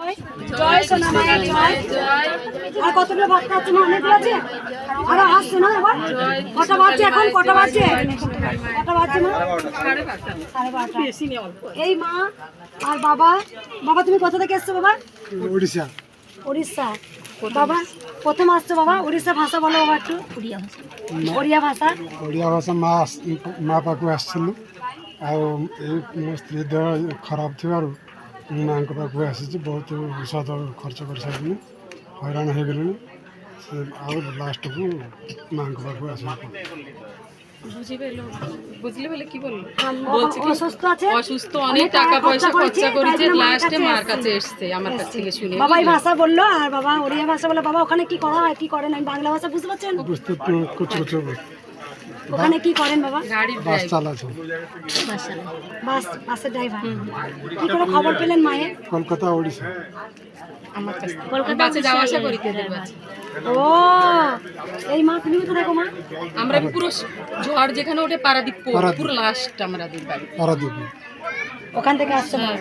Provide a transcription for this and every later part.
জয়। সোনা মায়ের জয়। আর কতগুলো বাচ্চা আছে না অনেকগুলো আছে? আরও আসছে না এবার? কটা বাজছে এখন? কটা বাজছে? কটা বাজছে না সাড়ে বারোটা। এই মা আর বাবা। বাবা তুমি কোথা থেকে এসছো বাবা? উড়িষ্যা উড়িষ্যা বাবা প্রথম আসছো বাবা? উড়িষ্যা ভাষা বলো বাবা একটু। ওড়িয়া ভাষা। ওড়িয়া ভাষা? মা মা পাখু আসছিল। আর স্ত্রী দেহ খারাপ থাকার ମାଆଙ୍କ ପାଖକୁ ଆସିଛି ବହୁତ ଔଷଧ ଖର୍ଚ୍ଚ କରିସାରିଲିଣି ହଇରାଣ ହେଇଗଲିଣି ସେ ଆଉ ଲାଷ୍ଟକୁ ମାଆଙ୍କ ପାଖକୁ ଆସିବାକୁ বুঝি পেলো বুঝলে বলে কি বললো বাবা বলছে কি অসুস্থ আছে অসুস্থ অনেক টাকা পয়সা খরচা করেছে লাস্টে মার কাছে এসছে আমার কাছ থেকে শুনে বাবা এই ভাষা বললো আর বাবা ওড়িয়া ভাষা বলে বাবা ওখানে কি করা হয় কি করেন আমি বাংলা ভাষা বুঝতে পারছেন বুঝতে কুচু কুচু ওখানে কি করেন বাবা? বাস চালাচ্ছে বাস বাসের ড্রাইভার। কি করে খবর পেলেন মায়ের? কলকাতা ওড়িশা। আমার কাছ। থেকে বাসে যাওয়া আসা করি ও এই মা তুমি কোথায় গো মা? আমরা পুরো ঝড় যেখানে ওঠে পারাদীপ পুরো লাস্ট আমাদের বাড়ি। পারাদ্বীপ। ওখান থেকে আসছো মা?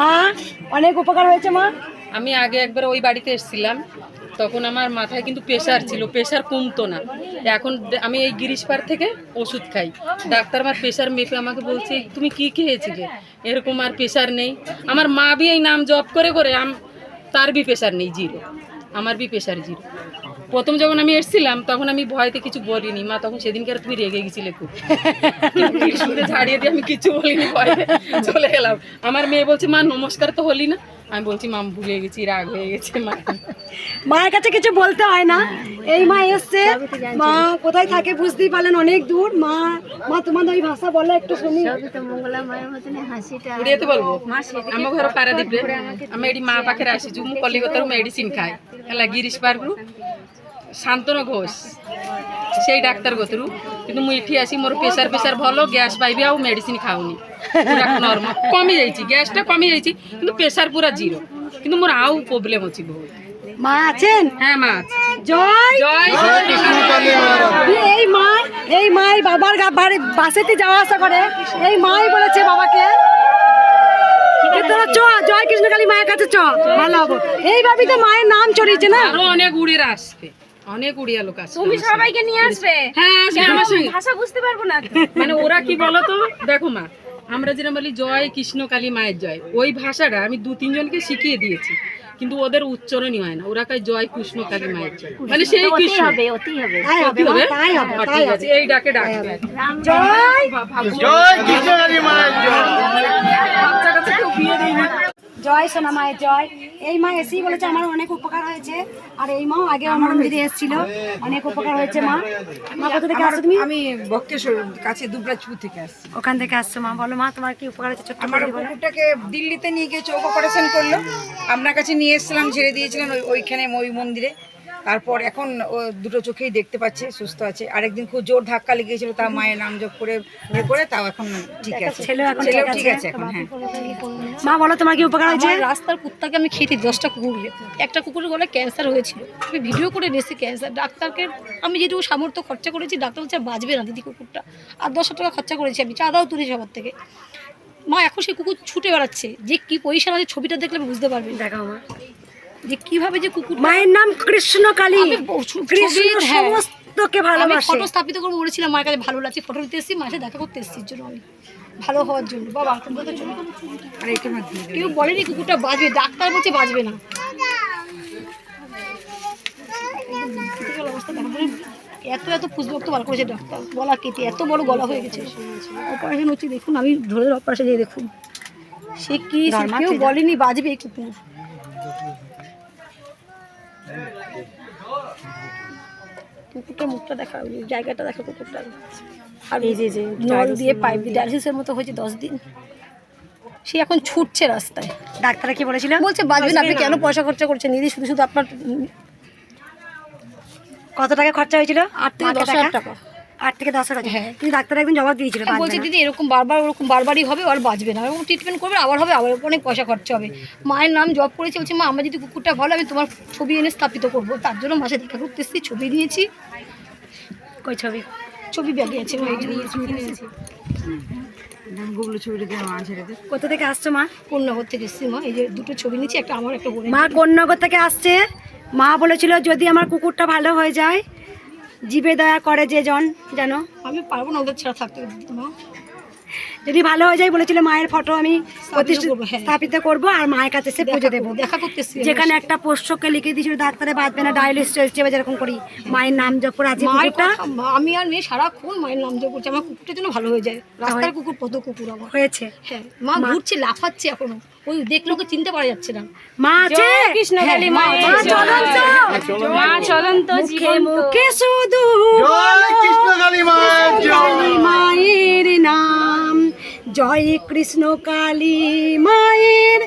মা অনেক উপকার হয়েছে মা? আমি আগে একবার ওই বাড়িতে এসেছিলাম। তখন আমার মাথায় কিন্তু প্রেশার ছিল প্রেশার কমতো না। এখন আমি এই গিরিশ পার থেকে ওষুধ খাই। ডাক্তার আমার প্রেশার মেপে আমাকে বলছে, তুমি কি খেয়েছিলে? এরকম আর প্রেশার নেই। আমার মা বি এই নাম জব করে করে আম, তার বি প্রেশার নেই জিরো আমার বি প্রেশার জিরো প্রথম যখন আমি এসেছিলাম, তখন আমি ভয়তে কিছু বলিনি। মা তখন সেদিনকে আর তুমি রেগে গেছিলে খুব। ছাড়িয়ে দিয়ে আমি কিছু বলিনি ভয়তে চলে গেলাম। আমার মেয়ে বলছে, মা, নমস্কার তো হলি না। আমি বলছি মাম ভুলে গেছি রাগ হয়ে গেছে মা। মায়ের কাছে কিছু বলতে হয় না। এই মা এসছে। মা কোথায় থাকে বুঝতেই পারলেন অনেক দূর। মা মা তোমাদের ওই ভাষা বলে একটু শুনি। তো বলব? আমার ঘর পারাদ্বীপে আমি এটি মা পাখে আসি জুমু কলিকতারু মেডিসিন খাই। হ্যাঁ গিরিশ পার্ক শান্তন ঘোষ। সেই ডাক্তার কতিরু কিন্তু মু এটি আসি মোর প্রেসার প্রেসার ভালো গ্যাস পাইবি আউ মেডিসিন খাওনি নর্মাল কমি যাইছি গ্যাসটা কমি যাইছি কিন্তু প্রেসার পুরা জিরো কিন্তু মোর আউ প্রবলেম অছি বহুত মা আছেন হ্যাঁ মা জয় জয় এই মা এই মাই বাবার বাড়ি বাসেতে যাওয়া আসা করে এই মাই বলেছে বাবাকে জয় কৃষ্ণকালী মায়ের কাছে চ ভালো হব এইভাবেই তো মায়ের নাম চড়িয়েছে না অনেক উড়িরা আসছে অনেক উড়িয়া লোক আসবে তুমি সবাইকে নিয়ে আসবে? হ্যাঁ আসবে আমার সঙ্গে। ভাষা বুঝতে পারব না মানে ওরা কি বলতো? দেখো মা আমরা যেরকম বলি জয় কৃষ্ণ কালী মায়ের জয়। ওই ভাষাটা আমি দু তিনজনকে শিখিয়ে দিয়েছি। কিন্তু ওদের উচ্চারণই হয় না। ওরা কয় জয় কৃষ্ণ কালী মায়ের জয়। মানে সেই কৃষ্ণ। হবে মা, হবে? তাই হবে হ্যাঁ, ঠিক আছে এই ডাকে ডাকবে জয় বাচ্চা কাছে কেউ বিয়ে দেয়নি জয় সোনা মায়ের জয়। এই মা এসেই বলেছে আমার অনেক উপকার হয়েছে। আর এই মাও আগে আমার মন্দিরে এসেছিল। অনেক উপকার হয়েছে মা। মা কোথা থেকে আসছো তুমি? আমি বক্রেশ্বর কাছে দুবরাজপুর থেকে আসছি। ওখান থেকে আসছো মা। বলো মা তোমার কি উপকার হয়েছে? ছোট্ট আমার বলো। কুকুরটাকে দিল্লিতে নিয়ে গিয়ে চোখ অপারেশন করল। আপনার কাছে নিয়ে এসেছিলাম ছেড়ে দিয়েছিলাম ওইখানে ওই মন্দিরে। তারপর এখন ও দুটো চোখেই দেখতে পাচ্ছে সুস্থ আছে। আরেকদিন খুব জোর ধাক্কা লেগেছিল তা মায়ের নাম জপ করে ইয়ে করে তাও এখন ঠিক আছে। ছেলেও এখন ঠিক আছে। এখন হ্যাঁ। মা বলো তোমার কি উপকার হয়েছে? রাস্তার কুত্তাকে আমি খেতে দশটা কুকুর একটা কুকুরের গলায় ক্যান্সার হয়েছিল। আমি ভিডিও করে নিয়েছি ক্যান্সার। ডাক্তারকে আমি যেটুকু সামর্থ্য খরচা করেছি ডাক্তার বলছে বাঁচবে না দিদি কুকুরটা। আর দশশো টাকা খরচা করেছি আমি। চাঁদাও তুলেছি সবার থেকে। মা এখন সেই কুকুর ছুটে বেড়াচ্ছে। যে কি পজিশন আছে ছবিটা দেখলে বুঝতে পারবেন দেখাও মা। যে কীভাবে যে কুকুর মায়ের নাম কৃষ্ণ কালী। কৃষ্ণ হ্যাঁ। সমস্তকে আমি ভালোবাসে। ফটো স্থাপিত করব বলেছিলাম মায়ের কাছে ভালো লাগছে। ফটো নিতে এসেছি মায়ের দেখা করতে এসেছি জন্য আমি ভালো হওয়ার জন্য। বাবা মাধ্যমে কেউ বলেনি কুকুরটা বাঁচবে ডাক্তার বলছে বাঁচবে না। এত এত ফুসবক্ত বার করেছে ডাক্তার গলা কেটে এত বড় গলা হয়ে গেছে। অপারেশন হচ্ছে দেখুন আমি ধরে অপারেশন দিয়ে দেখুন। সে কি সে কেউ বলেনি এই কুকুর। কুকুরটার মুখটা দেখা জায়গাটা দেখা কুকুরটার আর এই যে যে নল দিয়ে পাইপ দিয়ে ডায়ালিসিসের মতো হয়েছে দশ দিন। সে এখন ছুটছে রাস্তায়। ডাক্তার কি বলেছিল? বলছে বাজবেন আপনি কেন পয়সা খরচা করছেন? দিদি শুধু শুধু আপনার কত টাকা খরচা হয়েছিল? আট থেকে দশ হাজার টাকা। আট থেকে দশ হাজার হ্যাঁ। কিন্তু ডাক্তার একদিন জবাব দিয়েছিল বাঁচবে বলছে দিদি এরকম বারবার ওরকম বারবারই হবে আর বাঁচবে না। এরকম ট্রিটমেন্ট করবে আবার হবে আবার অনেক পয়সা খরচা হবে। মায়ের নাম জব করেছে বলছে মা আমার যদি কুকুরটা ভালো আমি তোমার ছবি এনে স্থাপিত করব। তার জন্য মাসে দেখা করতে এসেছি ছবি দিয়েছি কই ছবি? ছবি ব্যাগে আছে নিয়েছি গুগলো ছবিটা দিয়ে মা ছেড়ে দে। কোথা থেকে আসছো মা? কন্যাগর থেকে এসেছি মা। এই যে দুটো ছবি নিচ্ছি একটা আমার একটা মা কন্যাগর থেকে আসছে। মা বলেছিল যদি আমার কুকুরটা ভালো হয়ে যায় জীবে দয়া করে যে জন জানো আমি পারব না ওদের ছাড়া থাকতে যদি ভালো হয়ে যায় বলেছিল মায়ের ফটো আমি। স্থাপিত করব আর মায়ের কাছে সে পুজো দেবো। দেখা করতে এসেছি যেখানে একটা পোষ্যকে লিখে দিয়েছিল ডাক্তারে বাঁচবে না ডায়ালিস চলছে বা যেরকম করি। মায়ের নাম জপ করে কুকুরটা আমি আর মেয়ে সারাক্ষণ মায়ের নাম জপ করছি। আমার কুকুরটার জন্য ভালো হয়ে যায়। রাস্তার কুকুর কত কুকুর আমার। হয়েছে। হ্যাঁ মা ঘুরছে লাফাচ্ছে এখনও। ওই দেখলে ওকে চিনতে পারা যাচ্ছে না। মা আছে? কৃষ্ণকালী মা মা চলন্ত। মা চলন্ত মুখে মুখে শুধু কৃষ্ণকালী মায়ের কালী মায়ের নাম। জয় কৃষ্ণ কালী মায়ের,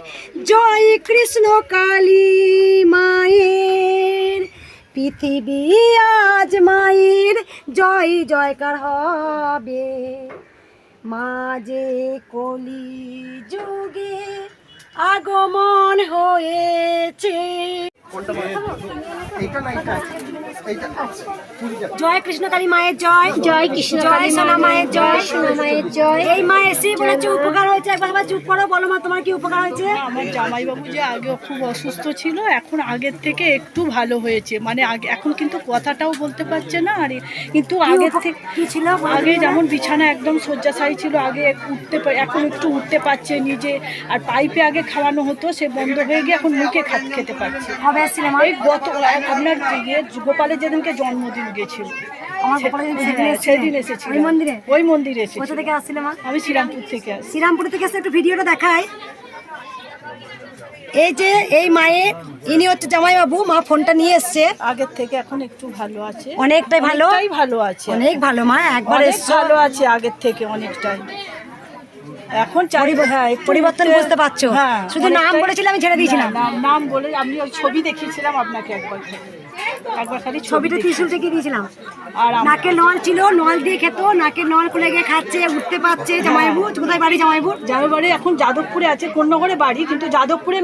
জয় কৃষ্ণ কালী মায়ের। পৃথিবী আজ মায়ের, জয় জয়কার হবে। মাঝে কলি যুগে আগমন হয়েছে। জয় কৃষ্ণ কালী মায়ের জয়। জয় কৃষ্ণ জয় সোনা মায়ের জয়। সোনা মায়ের জয়। এই মা এসে বলেছে উপকার হয়েছে। একবার আবার চুপ করো বলো মা তোমার কি উপকার হয়েছে? আমার জামাইবাবু যে আগে খুব অসুস্থ ছিল এখন আগের থেকে একটু ভালো হয়েছে। মানে আগে এখন কিন্তু কথাটাও বলতে পারছে না আর কিন্তু আগের থেকে কি ছিল? আগে যেমন বিছানা একদম শয্যাশায়ী ছিল আগে উঠতে এখন একটু উঠতে পারছে নিজে। আর পাইপে আগে খাওয়ানো হতো সে বন্ধ হয়ে গিয়ে এখন মুখে খেতে পারছে। কবে এই আপনার ইয়ে গোপালের যেদিনকে জন্মদিন গেছিল আমার গোপালের সেদিন সেদিন এসেছিল। ওই মন্দিরে? ওই মন্দিরে কোথা থেকে আসছিলে আমি শ্রীরামপুর থেকে শ্রীরামপুর থেকে এসে একটু ভিডিওটা দেখাই। এই যে এই মায়ের ইনি হচ্ছে মা ফোনটা নিয়ে এসছে। আগের থেকে এখন একটু ভালো আছে। অনেকটাই ভালো। ভালো আছে। অনেক ভালো মা একবার ভালো আছে আগের থেকে অনেকটাই। এখন হ্যাঁ পরিবর্তন বুঝতে পারছ? হ্যাঁ শুধু নাম বলেছিলাম আমি ছেড়ে দিয়েছিলাম। নাম বলে আমি ওই ছবি দেখিয়েছিলাম আপনাকে একবার। একবার খালি ছবিটা ত্রিশুল থেকে দিয়েছিলাম। আর নাকে নল ছিল নল দিয়ে খেত নাকে নল খুলে গিয়ে খাচ্ছে উঠতে পারছে জামাইবু কোথায় বাড়ি জামাইবু বাড়ি এখন যাদবপুরে আছে কন্যাগড়ে বাড়ি কিন্তু যাদবপুরে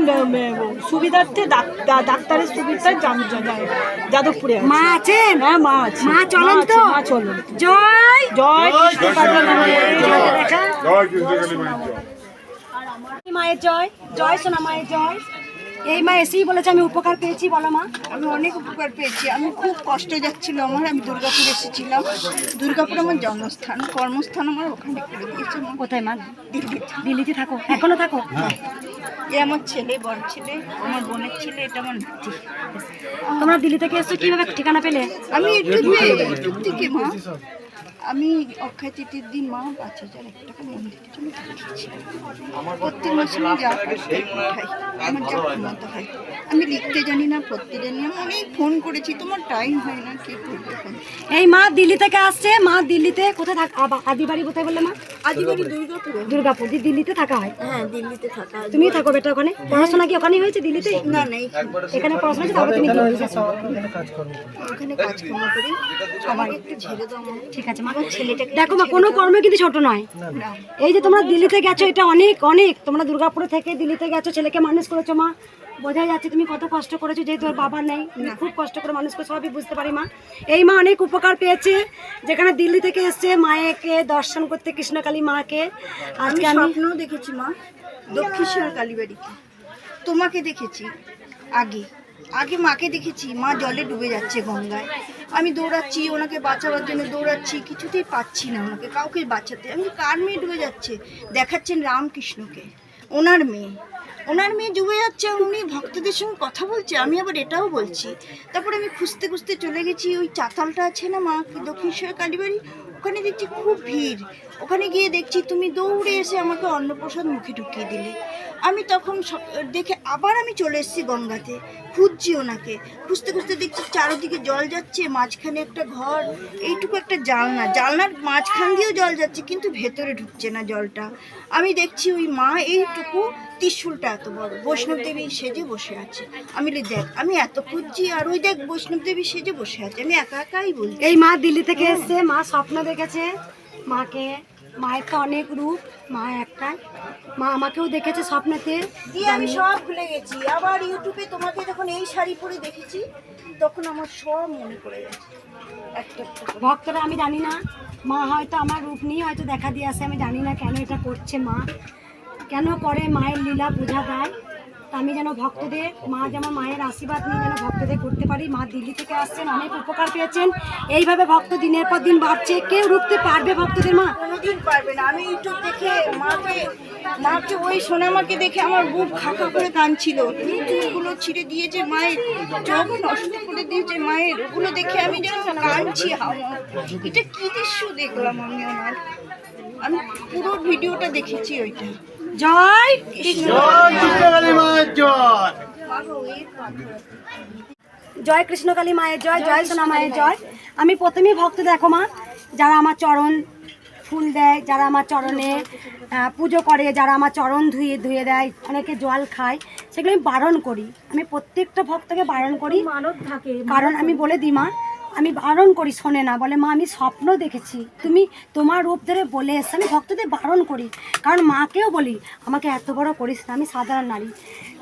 সুবিধার্থে ডাক- ডাক্তারের যা- যাদবপুরে মা আছেন হ্যাঁ মা আছে। মা চলেন তো। মা চলেন। জয়! জয় জয় মায়ের জয়। জয় সোনা মায়ের জয়। এই মা এসেই বলেছে আমি উপকার পেয়েছি বলো মা। আমি অনেক উপকার পেয়েছি। আমি খুব কষ্ট যাচ্ছিল আমার আমি দুর্গাপুর এসেছিলাম। দুর্গাপুর আমার জন্মস্থান কর্মস্থান আমার ওখানে করে দিয়েছে মা। কোথায় মা? দিল্লিতে দিল্লিতে থাকো এখনও থাকো? এ আমার ছেলে বড় ছেলে আমার বোনের ছেলে এটা আমার নাতি। তোমরা দিল্লি থেকে এসছো কীভাবে ঠিকানা পেলে? আমি ইউটিউব থেকে মা। আমি অক্ষয় তৃতীয় দিন মা পাঁচ হাজার এক টাকা মন্দিরের জন্য পাঠিয়েছিলাম প্রত্যেক মাসে আমি যা আমার যা ক্ষমতা হয় আমি লিখতে জানি না পড়তে জানি আমি অনেক ফোন করেছি তোমার টাইম হয় না কে করবে ফোন এই মা দিল্লি থেকে আসছে মা দিল্লিতে কোথায় থাক আবা- আদি বাড়ি কোথায় বললে মা? আদিবাড়ি দুর্গাপুরে। দুর্গাপুর দি- দিল্লিতে থাকা হয়? হ্যাঁ দিল্লিতে থাকা তুমি থাকো বেটা ওখানে। পড়াশোনা কি ওখানেই হয়েছে দিল্লিতে? না নেই এখানে পড়াশোনা হয়েছে তারপর তুমি কাজ গেছো। ওখানে কাজকর্ম করি। সবাই একটু ঝেড়ে দাও আমার ঠিক আছে ছেলেটাকে দেখো মা কোনো কর্ম কিন্তু ছোট নয়। এই যে তোমরা দিল্লিতে গেছো এটা অনেক অনেক। তোমরা দুর্গাপুরে থেকে দিল্লিতে গেছো ছেলেকে মানুষ করেছ মা। বোঝা যাচ্ছে তুমি কত কষ্ট করেছ যেহেতু ওর বাবা নেই। খুব কষ্ট করে মানুষ করে সবই বুঝতে পারি মা। এই মা অনেক উপকার পেয়েছে যেখানে দিল্লি থেকে এসছে মায়েকে দর্শন করতে কৃষ্ণকালী মাকে। আজকে আমি স্বপ্নও দেখেছি মা দক্ষিণেশ্বর কালীবাড়িতে। তোমাকে দেখেছি আগে। আগে মাকে দেখেছি মা জলে ডুবে যাচ্ছে গঙ্গায়। আমি দৌড়াচ্ছি, ওনাকে বাঁচাবার জন্য দৌড়াচ্ছি, কিছুতেই পাচ্ছি না ওনাকে, কাউকে বাঁচাতে। আমি কার মেয়ে ডুবে যাচ্ছে? দেখাচ্ছেন রামকৃষ্ণকে। ওনার মেয়ে। ওনার মেয়ে ডুবে যাচ্ছে, উনি ভক্তদের সঙ্গে কথা বলছে, আমি আবার এটাও বলছি। তারপরে আমি খুঁজতে খুঁজতে চলে গেছি, ওই চাতালটা আছে না মা, দক্ষিণেশ্বর কালীবাড়ি? ওখানে দেখছি খুব ভিড়। ওখানে গিয়ে দেখছি তুমি দৌড়ে এসে আমাকে অন্নপ্রসাদ মুখে ঢুকিয়ে দিলে। আমি তখন দেখে আবার আমি চলে এসেছি গঙ্গাতে, খুঁজছি ওনাকে। খুঁজতে খুঁজতে দেখছি চারদিকে জল যাচ্ছে, মাঝখানে একটা ঘর, এইটুকু একটা জালনা। জালনার মাঝখান দিয়েও জল যাচ্ছে, কিন্তু ভেতরে ঢুকছে না জলটা। আমি দেখছি ওই মা এইটুকু ত্রিশুলটা এত বড়। বৈষ্ণব দেবী সেজে বসে আছে। আমি বলি, দেখ, আমি এত খুঁজছি, আর ওই দেখ বৈষ্ণব দেবী সেজে বসে আছে। আমি একা একাই বলছি। এই মা দিল্লি থেকে এসছে, মা স্বপ্ন দেখেছে। মাকে মায়ের তো অনেক রূপ মা একটাই মা আমাকেও দেখেছে স্বপ্নেতে। দিয়ে আমি সব ভুলে গেছি। আবার ইউটিউবে তোমাকে যখন এই শাড়ি পরে দেখেছি তখন আমার সব মনে পড়ে গেছে। একটা ভক্তরা আমি জানি না মা হয়তো আমার রূপ নিয়ে হয়তো দেখা দিয়ে আসে আমি জানি না কেন এটা করছে মা। কেন করে মায়ের লীলা বোঝা দেয় আমি যেন ভক্তদের, মা যেমন মায়ের আশীর্বাদ নিয়ে যেন ভক্তদের করতে পারি। মা দিল্লি থেকে আসছেন, অনেক উপকার পেয়েছেন। এইভাবে ভক্ত দিনের পর দিন বাড়ছে। কেউ রুখতে পারবে ভক্তদের, মা? কোনোদিন পারবে না। আমি ইউটিউব দেখে মাকে মাকে, ওই সোনামাকে দেখে আমার বুক খাকা করে কাঁদছিল চুলগুলো ছিঁড়ে দিয়েছে মায়ের চোখ, নষ্ট করে দিয়েছে মায়ের। ওগুলো দেখে আমি যেন কাঁদছি এটা কি দৃশ্য দেখলাম আমি আমার? আমি পুরো ভিডিওটা দেখেছি ওইটা। জয় জয় কৃষ্ণকালী মায়ের জয়। জয় সোনা মায়ের জয়। আমি প্রথমেই ভক্ত দেখো মা যারা আমার চরণ ফুল দেয় যারা আমার চরণে পুজো করে যারা আমার চরণ ধুয়ে ধুয়ে দেয় অনেকে জল খায় সেগুলো আমি বারণ করি। আমি প্রত্যেকটা ভক্তকে বারণ করি। কারণ আমি বলে দিই মা আমি বারণ করি, শোনে না, বলে, মা, আমি স্বপ্ন দেখেছি। তুমি তোমার রূপ ধরে বলে এসছে, আমি ভক্তদের বারণ করি। কারণ মাকেও বলি, আমাকে এত বড় করিস না, আমি সাধারণ নারী।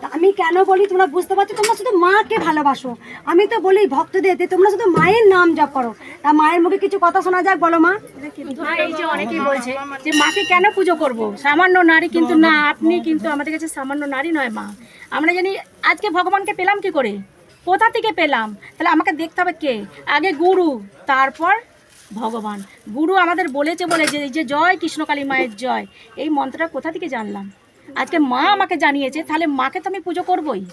তা আমি কেন বলি, তোমরা বুঝতে পারছ? তোমরা শুধু মাকে ভালোবাসো। আমি তো বলি ভক্তদের যে তোমরা শুধু মায়ের নাম জপ করো। তা মায়ের মুখে কিছু কথা শোনা যাক, বলো মা, এই যে অনেকেই বলছে যে মাকে কেন পুজো করব? সামান্য নারী কিন্তু না, আপনি কিন্তু আমাদের কাছে সামান্য নারী নয় মা। আমরা জানি, আজকে ভগবানকে পেলাম কি করে? কোথা থেকে পেলাম? তাহলে আমাকে দেখতে হবে কে? আগে গুরু, তারপর ভগবান। গুরু আমাদের বলেছে বলে যে, এই যে জয় কৃষ্ণকালী মায়ের জয়। এই মন্ত্রটা কোথা থেকে জানলাম? আজকে মা আমাকে জানিয়েছে, তাহলে মাকে তো আমি পুজো করবই।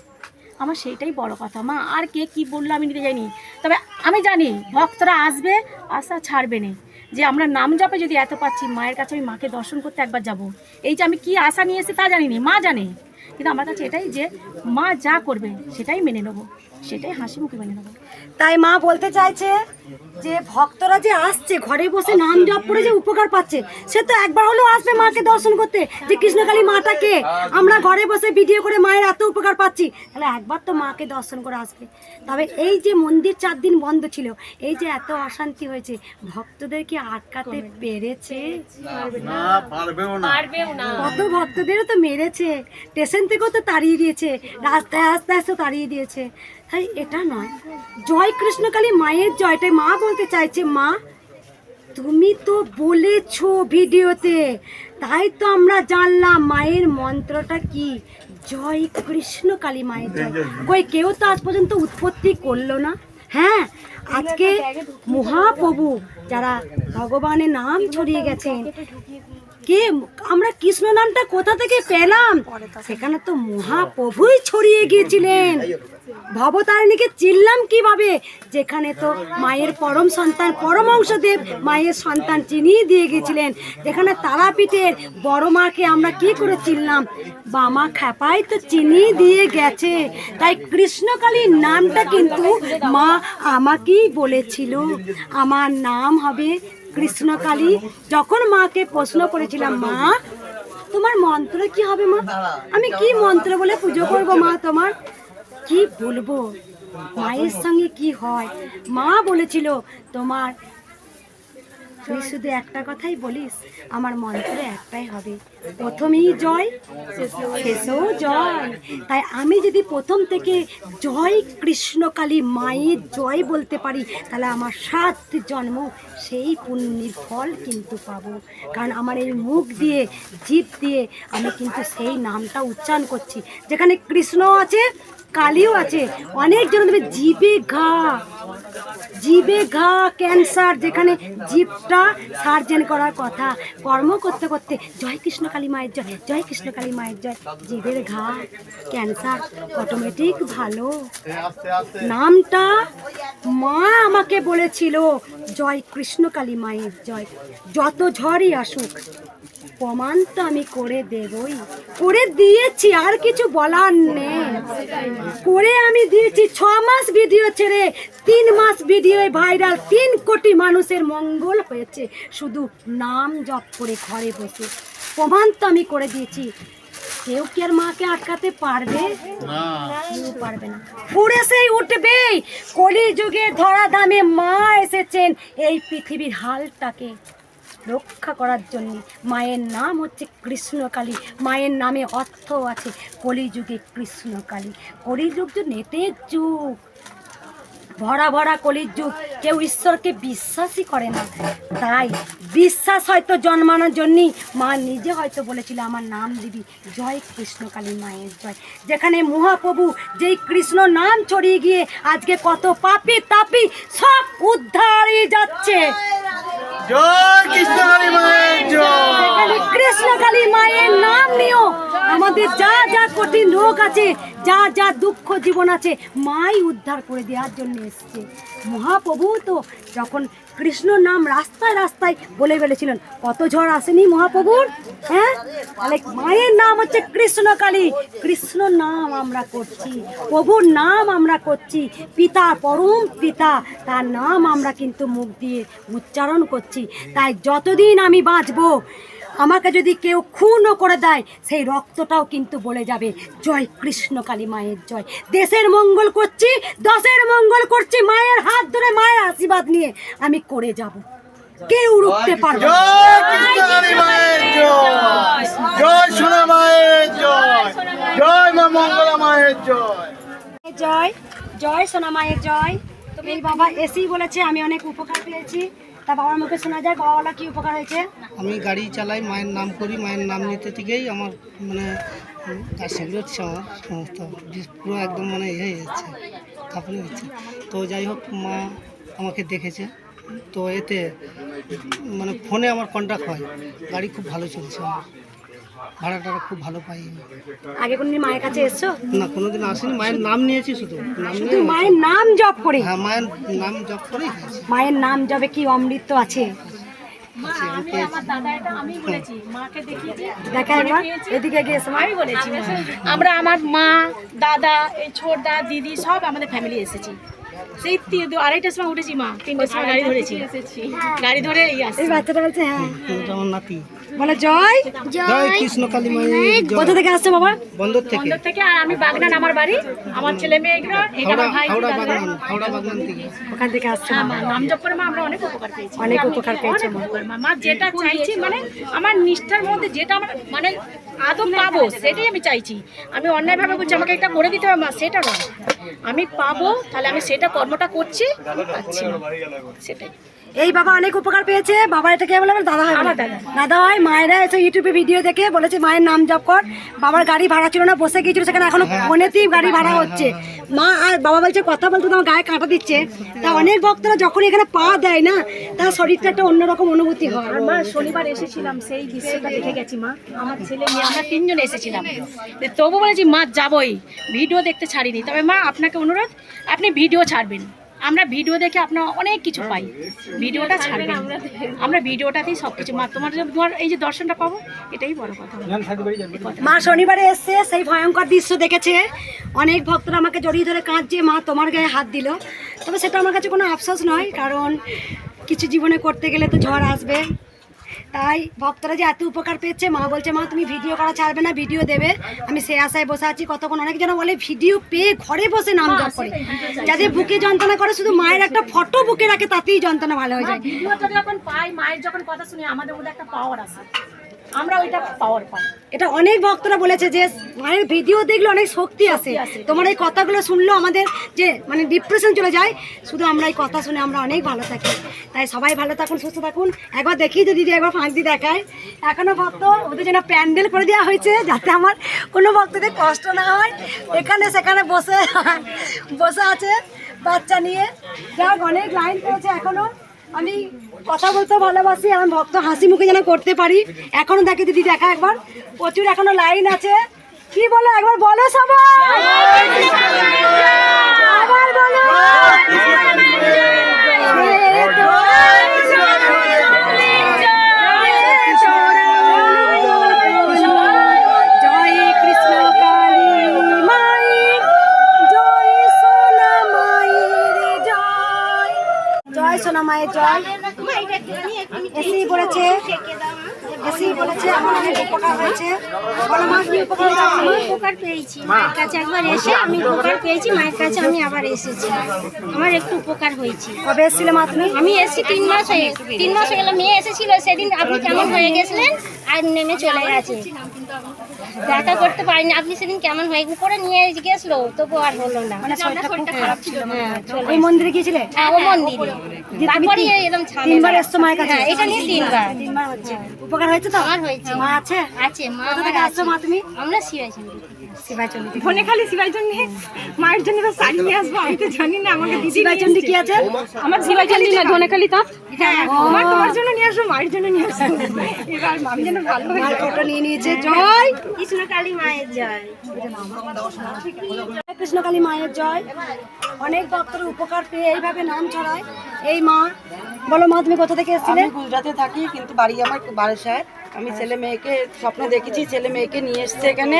আমার সেইটাই বড় কথা। মা, আর কে কি বলল আমি নিতে যাইনি তবে আমি জানি, ভক্তরা আসবে, আশা ছাড়বে না। যে আমরা নাম জপে যদি এত পাচ্ছি, মায়ের কাছে আমি মাকে দর্শন করতে একবার যাব। এই যে আমি কি আশা নিয়ে এসেছি তা জানি নি, মা জানে। কিন্তু আমার কাছে এটাই যে, মা যা করবে, সেটাই মেনে নেব। সেটাই হাসি মুখে মেনে নেব তাই মা বলতে চাইছে যে ভক্তরা যে আসছে ঘরে বসে নাম জপ করে যে উপকার পাচ্ছে সে তো একবার হলেও আসবে মাকে দর্শন করতে। যে কৃষ্ণকালী মাটাকে আমরা ঘরে বসে ভিডিও করে মায়ের এত উপকার পাচ্ছি। তাহলে একবার তো মাকে দর্শন করে আসবে। তবে এই যে মন্দির চার দিন বন্ধ ছিল এই যে এত অশান্তি হয়েছে ভক্তদের কি আটকাতে পেরেছে? না। কত ভক্তদেরও তো মেরেছে। স্টেশন থেকেও তো তাড়িয়ে দিয়েছে। রাস্তায় আস্তে আস্তে তাড়িয়ে দিয়েছে। তাই এটা নয়। জয় কৃষ্ণকালী মায়ের জয়টাই মা বলতে চাইছে। মা তুমি তো বলেছ ভিডিওতে তাই তো আমরা জানলাম মায়ের মন্ত্রটা কি। জয় কৃষ্ণ কালী মায়ের জয়। কই কেউ তো আজ পর্যন্ত উৎপত্তি করল না। হ্যাঁ আজকে মহাপ্রভু যারা ভগবানের নাম ছড়িয়ে গেছেন কে? আমরা কৃষ্ণ নামটা কোথা থেকে পেলাম? সেখানে তো মহাপ্রভুই ছড়িয়ে গিয়েছিলেন। ভবতারিণীকে চিনলাম কীভাবে? যেখানে তো মায়ের পরম সন্তান পরমংশদেব মায়ের সন্তান চিনিয়ে দিয়ে গেছিলেন যেখানে তারাপীঠের বড় মাকে আমরা কি করে চিনলাম? বামা খ্যাপাই তো চিনিয়ে দিয়ে গেছে। তাই কৃষ্ণকালীর নামটা কিন্তু মা আমাকেই বলেছিল। আমার নাম হবে কৃষ্ণকালী যখন মাকে প্রশ্ন করেছিলাম মা তোমার মন্ত্র কি হবে মা? আমি কি মন্ত্র বলে পুজো করব মা তোমার? কি বলব? মায়ের সঙ্গে কি হয়? মা বলেছিল তোমার তুই শুধু একটা কথাই বলিস, আমার মন্ত্র একটাই হবে। প্রথমেই জয়, শেষেও জয়। তাই আমি যদি প্রথম থেকে জয় কৃষ্ণকালী মায়ের জয় বলতে পারি, তাহলে আমার সাত জন্ম সেই পুণ্যের ফল কিন্তু পাবো। কারণ আমার এই মুখ দিয়ে, জিভ দিয়ে আমি কিন্তু সেই নামটা উচ্চারণ করছি। যেখানে কৃষ্ণ আছে, কালীও আছে অনেকজন তুমি জিভে ঘা জিভে ঘা, ক্যান্সার, যেখানে জীবটা সার্জেন করার কথা। কর্ম করতে করতে, জয় কৃষ্ণ কালী মায়ের জয় জয় কৃষ্ণ কালী মায়ের জয়। জিভের ঘা, ক্যান্সার অটোমেটিক ভালো। নামটা মা আমাকে বলেছিল, জয় কৃষ্ণ কালী মায়ের জয়। যত ঝড়ই আসুক প্রমাণ তো আমি করে দেবই। করে দিয়েছি আর কিছু বলার নেই। করে আমি দিয়েছি ছ মাস ভিডিও ছেড়ে তিন মাস ভিডিও ভাইরাল তিন কোটি মানুষের মঙ্গল হয়েছে। শুধু নাম জপ করে ঘরে বসে। প্রমাণ তো আমি করে দিয়েছি। কেউ কি আর মাকে আটকাতে পারবে? কেউ পারবে না। উড়ে সেই উঠবে। কলি যুগে ধরা দামে মা এসেছেন এই পৃথিবীর হালটাকে। রক্ষা করার জন্যে মায়ের নাম হচ্ছে কৃষ্ণকালী। মায়ের নামে অর্থ আছে কলিযুগে কৃষ্ণকালী। কলিযুগ যে নেতের যুগ। ভরা ভরা কলির যুগ। কেউ ঈশ্বরকে বিশ্বাসই করে না। তাই বিশ্বাস হয়তো জন্মানোর জন্যই মা নিজে হয়তো বলেছিল আমার নাম দিবি। জয় কৃষ্ণকালী মায়ের জয়। যেখানে মহাপ্রভু যেই কৃষ্ণ নাম ছড়িয়ে গিয়ে আজকে কত পাপি তাপি সব উদ্ধারই যাচ্ছে। জয় কৃষ্ণকালী মায়ের জয়। কৃষ্ণকালী মায়ের নাম নিও আমাদের যা যা কঠিন রোগ আছে যা যা দুঃখ জীবন আছে, মাই উদ্ধার করে দেওয়ার জন্য এসছে। মহাপ্রভু তো যখন কৃষ্ণ নাম রাস্তায় রাস্তায় বলে ফেলেছিলেন, কত ঝড় আসেনি মহাপ্রভুর? হ্যাঁ? তাহলে মায়ের নাম হচ্ছে কৃষ্ণকালী। কৃষ্ণ নাম আমরা করছি, প্রভুর নাম আমরা করছি, পিতা পরম পিতা, তার নাম আমরা কিন্তু মুখ দিয়ে উচ্চারণ করছি। তাই যতদিন আমি বাঁচবো আমাকে যদি কেউ খুনও করে দেয় সেই রক্তটাও কিন্তু বলে যাবে। জয় কৃষ্ণ কালী মায়ের জয়। দেশের মঙ্গল করছি দশের মঙ্গল করছি মায়ের হাত ধরে মায়ের আশীর্বাদ নিয়ে আমি করে যাব। কেউ রুখতে পারবে জয় জয়। জয় সোনা মায়ের জয়। জয় মা মঙ্গলা মায়ের জয়। জয় জয় সোনা মায়ের জয়। এই বাবা এসেই বলেছে আমি অনেক উপকার পেয়েছি। তা বাবার মুখে শোনা যায় বাবা কি উপকার হয়েছে? আমি গাড়ি চালাই, মায়ের নাম করি, মায়ের নাম নিতে থেকেই আমার মানে তার সেগুলো হচ্ছে আমার সমস্ত, পুরো একদম মানে ইয়ে হয়ে যাচ্ছে হচ্ছে। তো যাই হোক, মা আমাকে দেখেছে। তো এতে মানে ফোনে আমার কন্ট্যাক্ট হয়। গাড়ি খুব ভালো চলছে আমার। ভাড়া টাড়া খুব ভালো পাই আমি। আগে কোনদিন মায়ের কাছে এসছো? না কোনোদিন আসেনি। মায়ের নাম নিয়েছি শুধু। নাম শুধু নিয়ে মায়ের নাম জপ করে? হ্যাঁ মায়ের নাম জপ করেই মায়ের নাম জবে কি অমৃত আছে? দেখা একবার। এদিকে গিয়ে এসো মা। আমি বলেছি মা। আমরা আমার মা দাদা এই ছোট ছোটদা দিদি সব আমাদের ফ্যামিলি এসেছি। সেই তি- দু- আড়াইটার সময় উঠেছি মা। তিনটের সময় গাড়ি ধরেছি। গাড়ি ধরে এই আসছি। এই বাচ্চাটা বলছে হ্যাঁ। এটা আমার নাতি। বলে জয়। জয় কৃষ্ণ কালী কোথা থেকে আসছো বাবা? বন্দর থেকে। বন্দর থেকে আর আমি বাগনান আমার বাড়ি। আমার ছেলে মেয়ে এগুলো এটা আমার ভাই হাওড়া বাগনান হাওড়া বাগনান থেকে। ওখান থেকে আসছো হ্যাঁ, মা, নাম জপ করে মা আমরা অনেক উপকার পেয়েছি। অনেক উপকার পেয়েছ মা। মা যেটা চাইছি মানে আমার নিষ্ঠার মধ্যে যেটা আমার মানে আদৌ পাবো সেটাই আমি চাইছি। আমি অন্যায়ভাবে বলছি আমাকে একটা করে দিতে হবে মা সেটা নয়। আমি পাবো তাহলে আমি সেটা কর্মটা করছি পাচ্ছি। সেটাই। এই বাবা অনেক উপকার পেয়েছে। বাবা এটা কে বলে? আমার দাদা হয় দাদা। হয় মায়েরা এসে ইউটিউবে ভিডিও দেখে বলেছে মায়ের নাম জপ কর। বাবার গাড়ি ভাড়া ছিল না বসে গিয়েছিল সেখানে এখনও ফোনেতেই গাড়ি ভাড়া হচ্ছে। মা আর বাবা বলছে কথা বলতে তো আমার গায়ে কাঁটা দিচ্ছে। তা অনেক ভক্তরা যখন এখানে পা দেয় না তার শরীরটা একটা অন্যরকম অনুভূতি হয়। আর মা শনিবার এসেছিলাম সেই দৃশ্যটা দেখে গেছি মা। আমার ছেলে মেয়ে আমরা তিনজন এসেছিলাম। তো তবু বলেছি মা যাবই। ভিডিও দেখতে ছাড়িনি। তবে মা আপনাকে অনুরোধ আপনি ভিডিও ছাড়বেন। আমরা ভিডিও দেখে আপনার অনেক কিছু পাই। ভিডিওটা ছাড়বেন আমরা ভিডিওটাতেই সব কিছু মা তোমার তোমার এই যে দর্শনটা পাবো এটাই বড় কথা। মা শনিবারে এসছে সেই ভয়ঙ্কর দৃশ্য দেখেছে। অনেক ভক্তরা আমাকে জড়িয়ে ধরে কাঁদছে। মা তোমার গায়ে হাত দিল। তবে সেটা আমার কাছে কোনো আফসোস নয় কারণ কিছু জীবনে করতে গেলে তো ঝড় আসবে। তাই ভক্তরা যে এত উপকার পেয়েছে মা বলছে মা তুমি ভিডিও করা ছাড়বে না ভিডিও দেবে। আমি সে আশায় বসে আছি কতক্ষণ অনেক জন বলে ভিডিও পেয়ে ঘরে বসে নাম জপ করে। যাদের বুকে যন্ত্রণা করে শুধু মায়ের একটা ফটো বুকে রাখে তাতেই যন্ত্রণা ভালো হয়ে যায়। ভিডিওটা যখন পাই মায়ের যখন কথা শুনি আমাদের মধ্যে একটা পাওয়ার আছে। আমরা ওইটা পাওয়ার পাই এটা অনেক ভক্তরা বলেছে যে মায়ের ভিডিও দেখলে অনেক শক্তি আসে। তোমার এই কথাগুলো শুনলেও আমাদের যে মানে ডিপ্রেশন চলে যায়। শুধু আমরা এই কথা শুনে আমরা অনেক ভালো থাকি। তাই সবাই ভালো থাকুন সুস্থ থাকুন। একবার দেখি যে দিদি একবার ফাঁক দিয়ে দেখায়। এখনও ভক্ত ওদের জন্য প্যান্ডেল করে দেওয়া হয়েছে যাতে আমার কোনো ভক্তদের কষ্ট না হয়। এখানে সেখানে বসে বসে আছে বাচ্চা নিয়ে। যাক অনেক লাইন পড়েছে এখনও। আমি কথা বলতে ভালোবাসি আমার ভক্ত হাসি মুখে যেন করতে পারি। এখনও দেখে দিদি দেখা একবার। প্রচুর এখনও লাইন আছে। কি বলো? একবার বলো সবাই। আবার বলো। সোনা মায়ের জল এসি পড়েছে এসি বলেছে আমার অনেক উপকার হয়েছে। বলো মা কি উপকার? উপকার পেয়েছি মায়ের কাছে একবার এসে আমি উপকার পেয়েছি মায়ের কাছে আমি আবার এসেছি। আমার একটু উপকার হয়েছে। কবে এসেছিলে মা তুমি? আমি এসেছি তিন মাস হয়ে তিন মাস হয়ে গেল মেয়ে এসেছিল সেদিন আপনি কেমন হয়ে গেছিলেন? আর নেমে চলে গেছে। দেখা করতে পারিনি। আপনি সেদিন কেমন হয়? উপরে নিয়ে গেছিল তবু আর হলো না। মানে ছিল হ্যাঁ, মন্দিরে গিয়েছিলে? হ্যাঁ ও মন্দিরে। তারপরে এরকম তিনবার এসছো মায়ের কাছে? হ্যাঁ এটা নিয়ে তিনবার। তিনবার হচ্ছে। উপকার হয়েছে তো? আমার হয়েছে। মা আছে? আছে মা থেকে আসছো মা তুমি? আমরা শিবাইছি শিবাচন্ডী মায়ের জন্য তো শাড়ি নিয়ে আসব আমি তো জানি না আমাকে দিদি শিবাচন্ডী কি আছে? আমার শিবাই না ধনেখালি তা হ্যাঁ আমার তোমার জন্য নিয়ে আসব মায়ের জন্য নিয়ে আসব। এবার আমি যেন ভালো মায়ের ফটো নিয়ে নিয়েছে জয়। কৃষ্ণকালী মায়ের জয়। কৃষ্ণকালী মায়ের জয়। অনেক ভক্তর উপকার পেয়ে এইভাবে নাম ছড়ায়। এই মা বলো মা তুমি কোথা থেকে এসেছিলে? আমি গুজরাটে থাকি কিন্তু বাড়ি আমার বারাসাত। আমি ছেলে মেয়েকে স্বপ্ন দেখেছি, ছেলে মেয়েকে নিয়ে এসছে এখানে।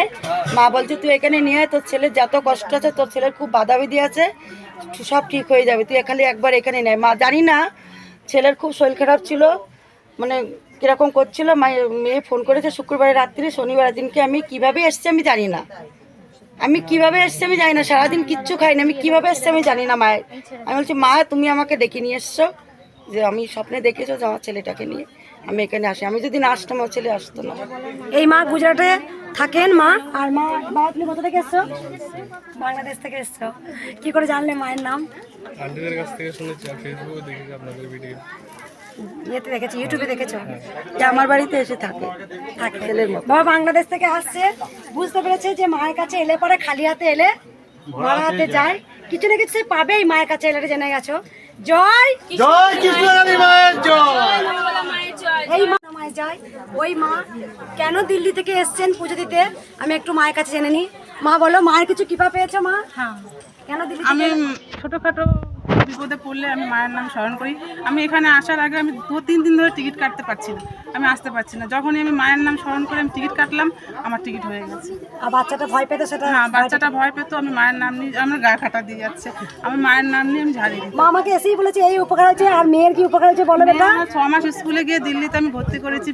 মা বলছে, তুই এখানে নিয়ে আয়, তোর ছেলের যত কষ্ট আছে, তোর ছেলের খুব বাধাবিধি আছে, সব ঠিক হয়ে যাবে, তুই খালি একবার এখানে নেয় মা, জানি না, ছেলের খুব শরীর খারাপ ছিল মানে কীরকম করছিল মেয়ে ফোন করেছে শুক্রবারের রাত্রি শনিবারের দিনকে আমি কীভাবে এসছি আমি জানি না। আমি কীভাবে এসছি আমি জানি না, সারাদিন কিচ্ছু খাইনি, আমি কীভাবে এসছি আমি জানি না, মায়ের। আমি বলছি, মা, তুমি আমাকে ডেকে নিয়ে এসছো, যে আমি স্বপ্নে দেখেছ যে আমার ছেলেটাকে নিয়ে। আমি এখানে আসি। আমি যদি না আসতাম আমার ছেলে আসতো না। এই মা গুজরাটে থাকেন মা? আর মা বাবা তুমি কোথা থেকে এসছো? বাংলাদেশ থেকে এসছো। কি করে জানলে মায়ের নাম? আন্টিদের কাছ থেকে শুনেছি আর ফেসবুকে দেখেছি আপনাদের ভিডিও ইয়েতে দেখেছি ইউটিউবে দেখেছ? যে আমার বাড়িতে এসে থাকে। থাকে। ছেলের মতো। বাবা বাংলাদেশ থেকে আসছে। বুঝতে পেরেছে যে মায়ের কাছে এলে পরে খালি হাতে এলে ভরা হাতে যায়। কিছু না কিছু সে পাবেই মায়ের কাছে এলে জেনে গেছো। জয় জয় কৃষ্ণকালী মায়ের জয়। এই মা মায়ের যায় ওই মা কেন দিল্লি থেকে এসছেন পুজো দিতে? আমি একটু মায়ের কাছে জেনে নিই। মা বলো মায়ের কিছু কৃপা পেয়েছ মা? হ্যাঁ। কেন দিল্লি আমি ছোটোখাটো বিপদে পড়লে আমি মায়ের নাম স্মরণ করি। আমি এখানে আসার আগে আমি দু তিন দিন ধরে টিকিট কাটতে পারছি না। আমি আসতে পারছি না। যখনই আমি মায়ের নাম স্মরণ করে আমি টিকিট কাটলাম আমার টিকিট হয়ে গেছে। আর বাচ্চাটা ভয় পেতো সেটা? হ্যাঁ বাচ্চাটা ভয় পেতো আমি মায়ের নাম নিয়ে আমার গা খাটা দিয়ে যাচ্ছে। আমি মায়ের নাম নিয়ে আমি ঝাড়িয়ে দিই। মা আমাকে এসেই বলেছে এই উপকার হয়েছে আর মেয়ের কি উপকার হয়েছে বলো বেটা? ছ মাস স্কুলে গিয়ে দিল্লিতে আমি ভর্তি করেছি।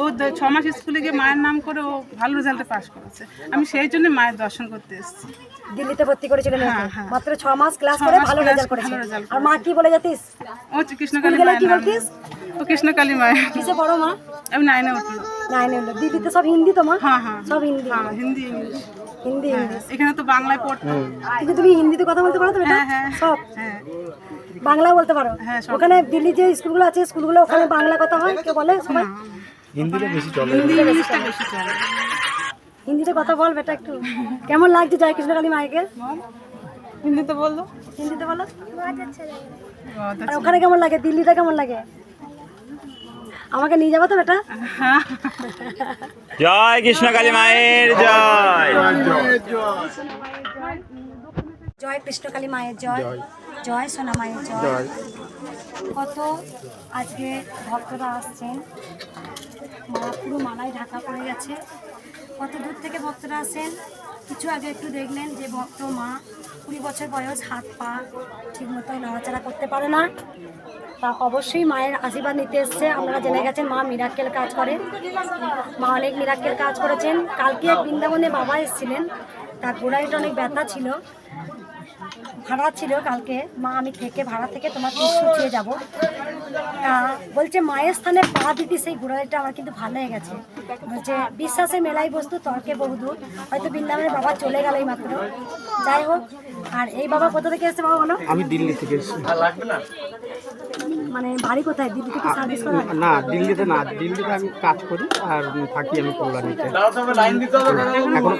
ও ছ মাস স্কুলে গিয়ে মায়ের নাম করে ও ভালো রেজাল্টে পাস করেছে। আমি সেই জন্য মায়ের দর্শন করতে এসেছি। দিল্লিতে ভর্তি করেছিলেন। হ্যাঁ, হ্যাঁ। মাত্র ছ মাস ক্লাস করে ভালো রেজাল্ট করেছে। আর মা কি বলে যেতিস ও কৃষ্ণকালী মায়ের কি বলতিস? ও কৃষ্ণকালী মায়ের কিসে পড়ো মা? আমি নাইনে উঠল নাইনে হলো দিল্লিতে সব হিন্দি তো মা? হ্যাঁ হ্যাঁ। সব হিন্দি। হ্যাঁ হিন্দি ইংলিশ। হিন্দি ইংলিশ। এখানে তো বাংলায় পড়তো কিন্তু তুমি হিন্দিতে কথা বলতে পারো তো বেটা? হ্যাঁ, হ্যাঁ। সব। হ্যাঁ। বাংলা বলতে পারো। হ্যাঁ, ওখানে দিল্লি যে স্কুলগুলো আছে স্কুলগুলো ওখানে বাংলা কথা হয় কেউ বলে সবাই? হিন্দিটা বেশি চলে। হিন্দি ইংলিশটা বেশি চলে। হিন্দিতে কথা বল বেটা একটু। কেমন লাগছে জয় কৃষ্ণকালী মায়েকে? হিন্দিতে বলল হিন্দিতে বলো। আর ওখানে কেমন লাগে? দিল্লিটা কেমন লাগে? আমাকে নিয়ে যাব তো বেটা? হ্যাঁ। জয় কৃষ্ণকালী মায়ের জয়। জয় কৃষ্ণ কালী মায়ের জয়। জয়। সোনা মায়ের জয়। কত আজকে ভক্তরা আসছেন। মা পুরো মালায় ঢাকা পড়ে গেছে। কত দূর থেকে ভক্তরা আসেন, কিছু আগে একটু দেখলেন যে ভক্ত মা, কুড়ি বছর বয়স, হাত পা ঠিক মতো নড়াচড়া করতে পারে না। তা অবশ্যই মায়ের আশীর্বাদ নিতে এসছে। আপনারা জেনে গেছেন, মা মিরাক্কেল কাজ করে। মা অনেক মিরাক্কেল কাজ করেছেন। কালকে বৃন্দাবনে বাবা এসেছিলেন। তার গোড়ালিটা অনেক ব্যথা ছিল। ভাড়া ছিল কালকে। মা, আমি থেকে, ভাড়া থেকে তোমার শুচিয়ে যাব। বলছে, মায়ের স্থানে পা দিতে, সেই গোড়ালিটা আমার কিন্তু ভালো হয়ে গেছে। বলছে বিশ্বাসে মেলাই বস্তু, তর্কে বহুদূর। হয়তো বৃন্দাবনের বাবা চলে গেল মাত্র যাই হোক আর এই বাবা কোথা থেকে এসেছে বাবা বলো? আমি দিল্লি থেকে এসেছি। মানে বাড়ি কোথায়? দিল্লি থেকে সার্ভিস করা না দিল্লিতে না দিল্লিতে আমি কাজ করি আর থাকি আমি কল্যাণীতে। এখনও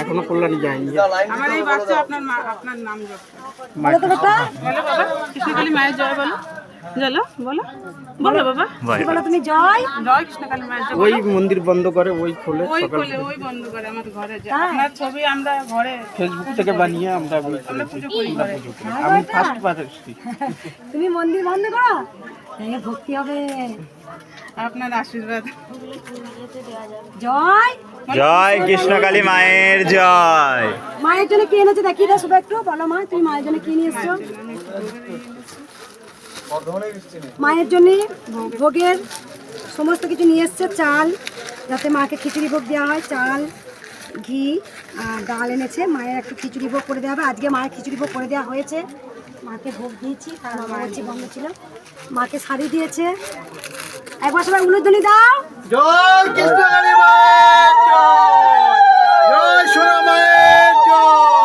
এখনও কল্যাণী যাইনি। আমার এই বাচ্চা আপনার আপনার নাম বলো তো বেটা। বলো বাবা কৃষ্ণকালী মায়ের জয় বলো। চলো বলো। বলো বাবা। বলো তুমি জয়। জয় কৃষ্ণকালী মায়ের জয় ওই মন্দির বন্ধ করে ওই খোলে ওই কোলে ওই বন্ধ করে আমার ঘরে যায় আপনার ছবি আমরা ঘরে ফেসবুক থেকে বানিয়ে আমরা ওই পুজো করি আমি ফার্স্ট বার এসেছি তুমি মন্দির বন্ধ করো। এই ভক্তি হবে। আপনার আশীর্বাদ। জয়। জয় কৃষ্ণকালী মায়ের জয়। মায়ের জন্য কি এনেছো? দেখি রে শুধু একটু। বলো মা তুমি মায়ের জন্য কি নিয়ে এসছো? মায়ের জন্য ভোগের সমস্ত কিছু নিয়ে এসছে চাল যাতে মাকে খিচুড়ি ভোগ দেওয়া হয় চাল ঘি আর ডাল এনেছে। মায়ের একটু খিচুড়ি ভোগ করে দেওয়া হবে। আজকে মায়ের খিচুড়ি ভোগ করে দেওয়া হয়েছে। মাকে ভোগ দিয়েছি কারণ মা হচ্ছে বন্ধ ছিল। মাকে শাড়ি দিয়েছে। একবার সবাই উলুধ্বনি দাও। জয় মায়ের জয়। জয় সোনা মায়ের জয়।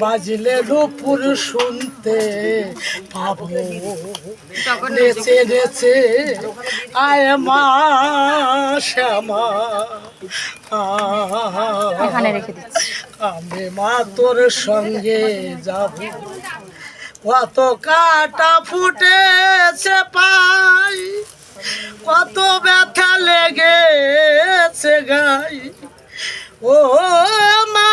বাজলে নুপুর শুনতে পাবো। নেচে নেচে আয় মা শ্যামা এখানে রেখে দিচ্ছি। আমি মা তোর সঙ্গে যাব। কত কাটা ফুটেছে পাই কত ব্যথা লেগেছে গাই। ও মা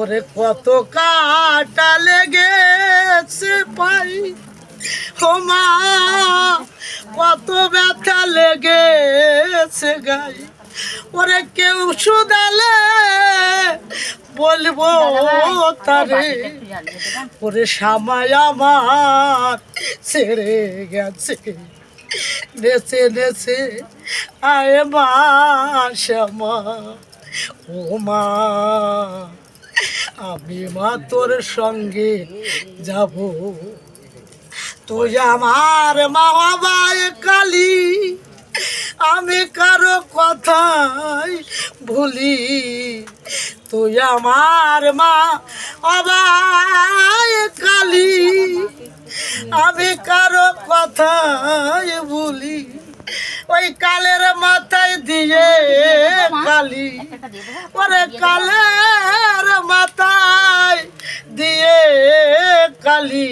ওরে কত কাটা লেগেছে পাই। ও কত ব্যথা লেগেছে গাই। ওরে কেউ শুধালে বলব তারে, ওরে সামায় আমার ছেড়ে গেছে। নেচে নেচে আয় মা শ্যামা ও মা আমি মা তোর সঙ্গে যাব। তুই আমার মা বাবায় কালী, আমি কারও কথাই ভুলি। তুই আমার মা অবায় কালি, আমি কারও কথাই ভুলি। ওই কালের মাথায় দিয়ে কালি ওরে কালের মাথায় দিয়ে কালি।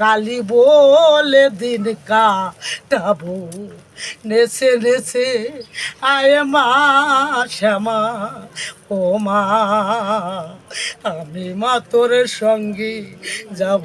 কালি বলে দিন কাটাবো। নেচে নেচে আয় মা শ্যামা, ও মা, আমি মা তোর সঙ্গে যাব।